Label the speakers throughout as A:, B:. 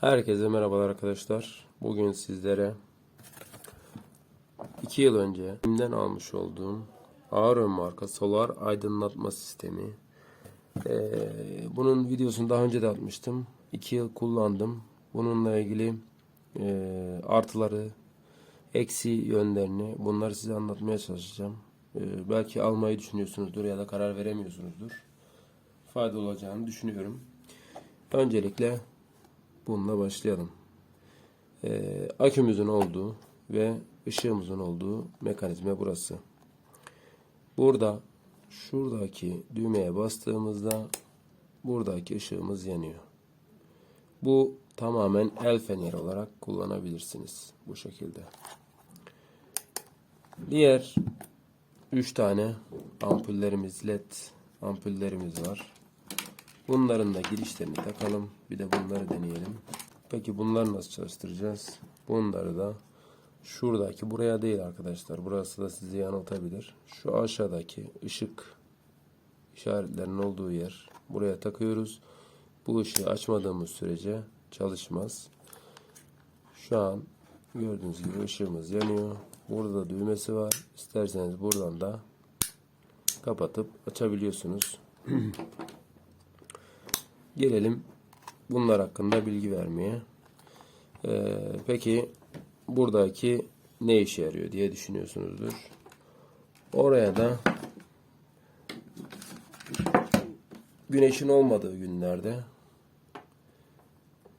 A: Herkese merhabalar arkadaşlar. Bugün sizlere 2 yıl önce Bim'den almış olduğum Aeron marka solar aydınlatma sistemi. Ee, bunun videosunu daha önce de atmıştım. 2 yıl kullandım. Bununla ilgili e, artıları, eksi yönlerini bunları size anlatmaya çalışacağım. Ee, belki almayı düşünüyorsunuzdur ya da karar veremiyorsunuzdur. Faydalı olacağını düşünüyorum. Öncelikle bununla başlayalım. Ee, akümüzün olduğu ve ışığımızın olduğu mekanizma burası. Burada şuradaki düğmeye bastığımızda buradaki ışığımız yanıyor. Bu tamamen el feneri olarak kullanabilirsiniz bu şekilde. Diğer 3 tane ampullerimiz led ampullerimiz var. Bunların da girişlerini takalım. Bir de bunları deneyelim. Peki bunları nasıl çalıştıracağız? Bunları da şuradaki buraya değil arkadaşlar. Burası da sizi yanıltabilir. Şu aşağıdaki ışık işaretlerinin olduğu yer. Buraya takıyoruz. Bu ışığı açmadığımız sürece çalışmaz. Şu an gördüğünüz gibi ışığımız yanıyor. Burada da düğmesi var. İsterseniz buradan da kapatıp açabiliyorsunuz. Gelelim bunlar hakkında bilgi vermeye. Ee, peki buradaki ne işe yarıyor diye düşünüyorsunuzdur. Oraya da güneşin olmadığı günlerde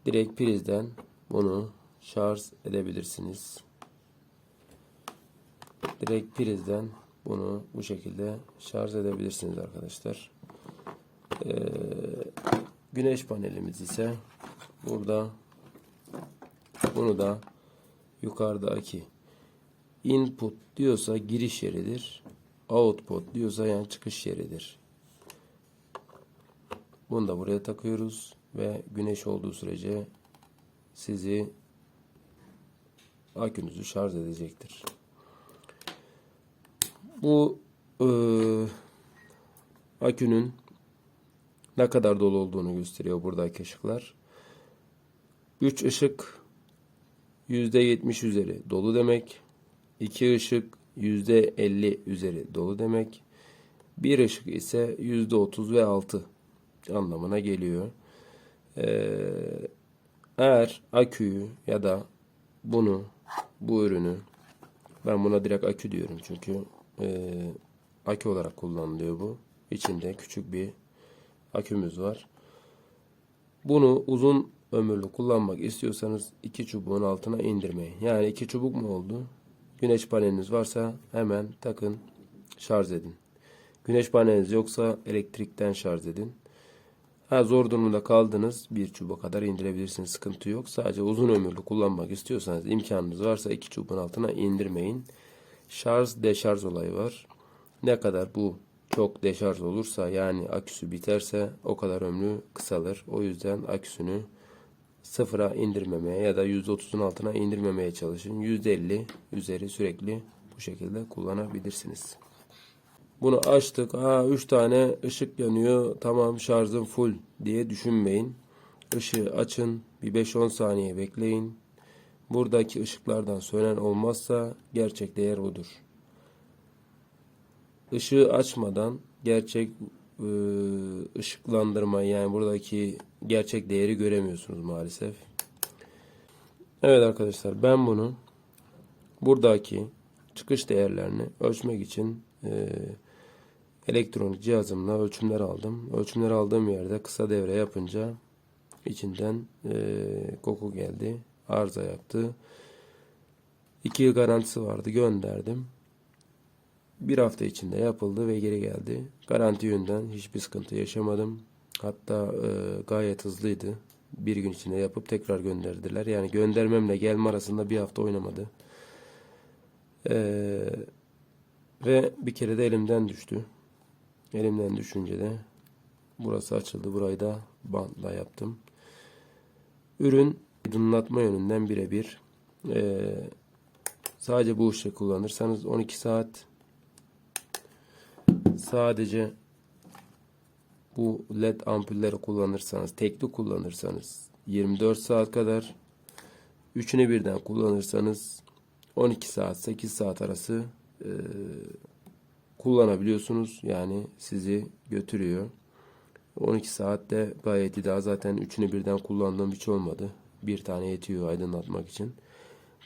A: direkt prizden bunu şarj edebilirsiniz. Direkt prizden bunu bu şekilde şarj edebilirsiniz arkadaşlar. Ee, güneş panelimiz ise burada bunu da yukarıdaki input diyorsa giriş yeridir. Output diyorsa yani çıkış yeridir. Bunu da buraya takıyoruz ve güneş olduğu sürece sizi akünüzü şarj edecektir. Bu e, akünün ne kadar dolu olduğunu gösteriyor buradaki ışıklar. 3 ışık %70 üzeri dolu demek. 2 ışık %50 üzeri dolu demek. Bir ışık ise %30 ve 6 anlamına geliyor. Ee, eğer aküyü ya da bunu bu ürünü ben buna direkt akü diyorum çünkü e, akü olarak kullanılıyor bu. İçinde küçük bir akümüz var. Bunu uzun ömürlü kullanmak istiyorsanız iki çubuğun altına indirmeyin. Yani iki çubuk mu oldu? Güneş paneliniz varsa hemen takın şarj edin. Güneş paneliniz yoksa elektrikten şarj edin. Ha, zor durumda kaldınız bir çubuğa kadar indirebilirsiniz sıkıntı yok. Sadece uzun ömürlü kullanmak istiyorsanız imkanınız varsa iki çubuğun altına indirmeyin. Şarj deşarj olayı var. Ne kadar bu çok deşarj olursa yani aküsü biterse o kadar ömrü kısalır. O yüzden aküsünü sıfıra indirmemeye ya da %30'un altına indirmemeye çalışın. %50 üzeri sürekli bu şekilde kullanabilirsiniz. Bunu açtık. Ha 3 tane ışık yanıyor. Tamam şarjım full diye düşünmeyin. Işığı açın. Bir 5-10 saniye bekleyin. Buradaki ışıklardan sönen olmazsa gerçek değer budur. Işığı açmadan gerçek e, ışıklandırma yani buradaki gerçek değeri göremiyorsunuz maalesef. Evet arkadaşlar ben bunu buradaki çıkış değerlerini ölçmek için e, elektronik cihazımla ölçümler aldım. Ölçümler aldığım yerde kısa devre yapınca içinden e, koku geldi. Arıza yaptı. 2 yıl garantisi vardı gönderdim. Bir hafta içinde yapıldı ve geri geldi. Garanti yönden hiçbir sıkıntı yaşamadım. Hatta e, gayet hızlıydı. Bir gün içinde yapıp tekrar gönderdiler. Yani göndermemle gelme arasında bir hafta oynamadı. E, ve bir kere de elimden düştü. Elimden düşünce de burası açıldı. Burayı da bantla yaptım. Ürün aydınlatma yönünden birebir. E, sadece bu ışığı kullanırsanız 12 saat sadece bu led ampulleri kullanırsanız, tekli kullanırsanız 24 saat kadar. Üçünü birden kullanırsanız 12 saat 8 saat arası e, kullanabiliyorsunuz. Yani sizi götürüyor. 12 saatte gayet iyi. Daha zaten üçünü birden kullandığım hiç olmadı. Bir tane yetiyor aydınlatmak için.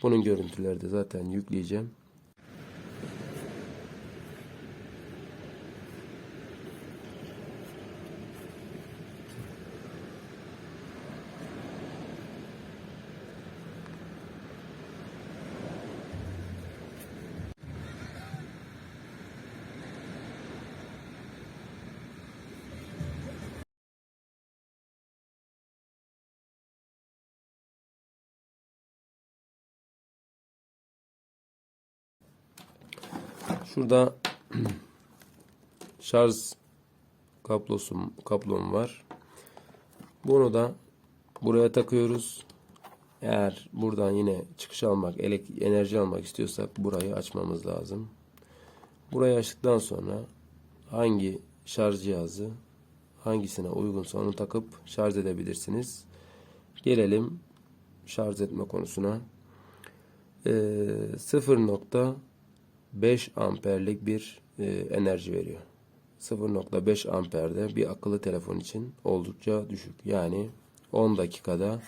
A: Bunun görüntüleri de zaten yükleyeceğim. Şurada şarj kablosum kablom var. Bunu da buraya takıyoruz. Eğer buradan yine çıkış almak, elek- enerji almak istiyorsak burayı açmamız lazım. Burayı açtıktan sonra hangi şarj cihazı hangisine uygunsa onu takıp şarj edebilirsiniz. Gelelim şarj etme konusuna. Ee, 0.5 amperlik bir e, enerji veriyor. 0.5 amperde bir akıllı telefon için oldukça düşük. Yani 10 dakikada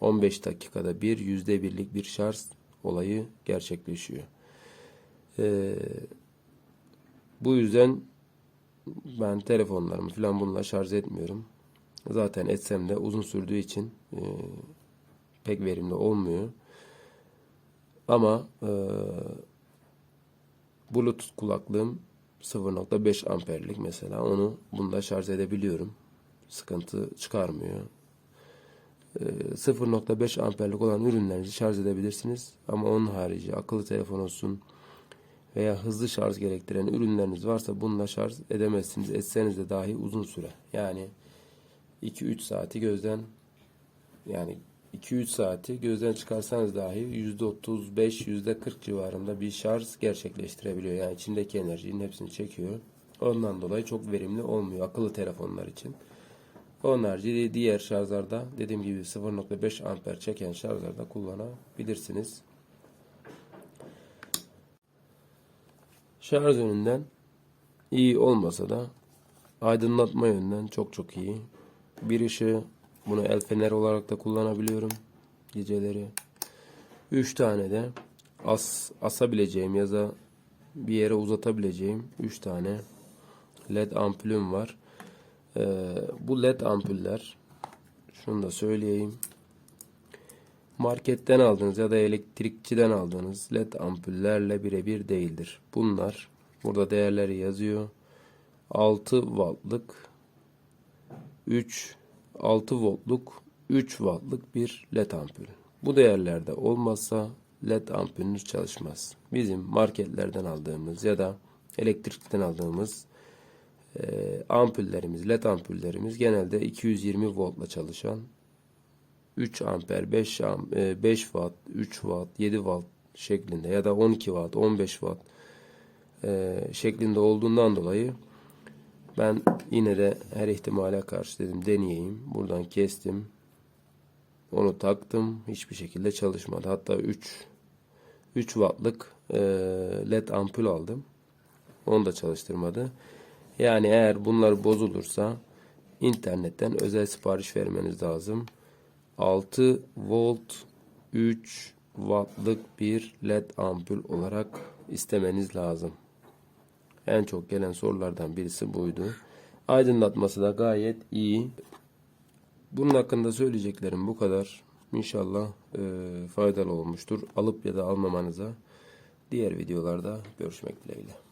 A: 15 dakikada bir yüzde birlik bir şarj olayı gerçekleşiyor. Ee, bu yüzden ben telefonlarımı falan bununla şarj etmiyorum. Zaten etsem de uzun sürdüğü için e, pek verimli olmuyor. Ama e, Bluetooth kulaklığım 0.5 amperlik mesela onu bunda şarj edebiliyorum. Sıkıntı çıkarmıyor. E, 0.5 amperlik olan ürünlerinizi şarj edebilirsiniz. Ama onun harici akıllı telefon olsun veya hızlı şarj gerektiren ürünleriniz varsa bununla şarj edemezsiniz. Etseniz de dahi uzun süre. Yani 2-3 saati gözden yani 2-3 saati gözden çıkarsanız dahi %35 %40 civarında bir şarj gerçekleştirebiliyor. Yani içindeki enerjinin hepsini çekiyor. Ondan dolayı çok verimli olmuyor akıllı telefonlar için. Onun harici diğer şarjlarda dediğim gibi 0.5 amper çeken şarjlarda kullanabilirsiniz. Şarj yönünden iyi olmasa da aydınlatma yönünden çok çok iyi. Bir ışığı bunu el fener olarak da kullanabiliyorum geceleri. 3 tane de as asabileceğim ya da bir yere uzatabileceğim 3 tane led ampulüm var. Ee, bu led ampuller şunu da söyleyeyim. Marketten aldığınız ya da elektrikçiden aldığınız led ampullerle birebir değildir. Bunlar burada değerleri yazıyor. 6 wattlık 3 6 voltluk 3 wattlık bir led ampul. Bu değerlerde olmazsa led ampulünüz çalışmaz. Bizim marketlerden aldığımız ya da elektrikten aldığımız e, ampullerimiz, led ampullerimiz genelde 220 voltla çalışan 3 amper, 5, am, e, 5 watt, 3 watt, 7 watt şeklinde ya da 12 watt, 15 watt e, şeklinde olduğundan dolayı ben yine de her ihtimale karşı dedim deneyeyim. Buradan kestim. Onu taktım. Hiçbir şekilde çalışmadı. Hatta 3 3 wattlık e, led ampul aldım. Onu da çalıştırmadı. Yani eğer bunlar bozulursa internetten özel sipariş vermeniz lazım. 6 volt 3 wattlık bir led ampul olarak istemeniz lazım. En çok gelen sorulardan birisi buydu. Aydınlatması da gayet iyi. Bunun hakkında söyleyeceklerim bu kadar. İnşallah e, faydalı olmuştur. Alıp ya da almamanıza diğer videolarda görüşmek dileğiyle.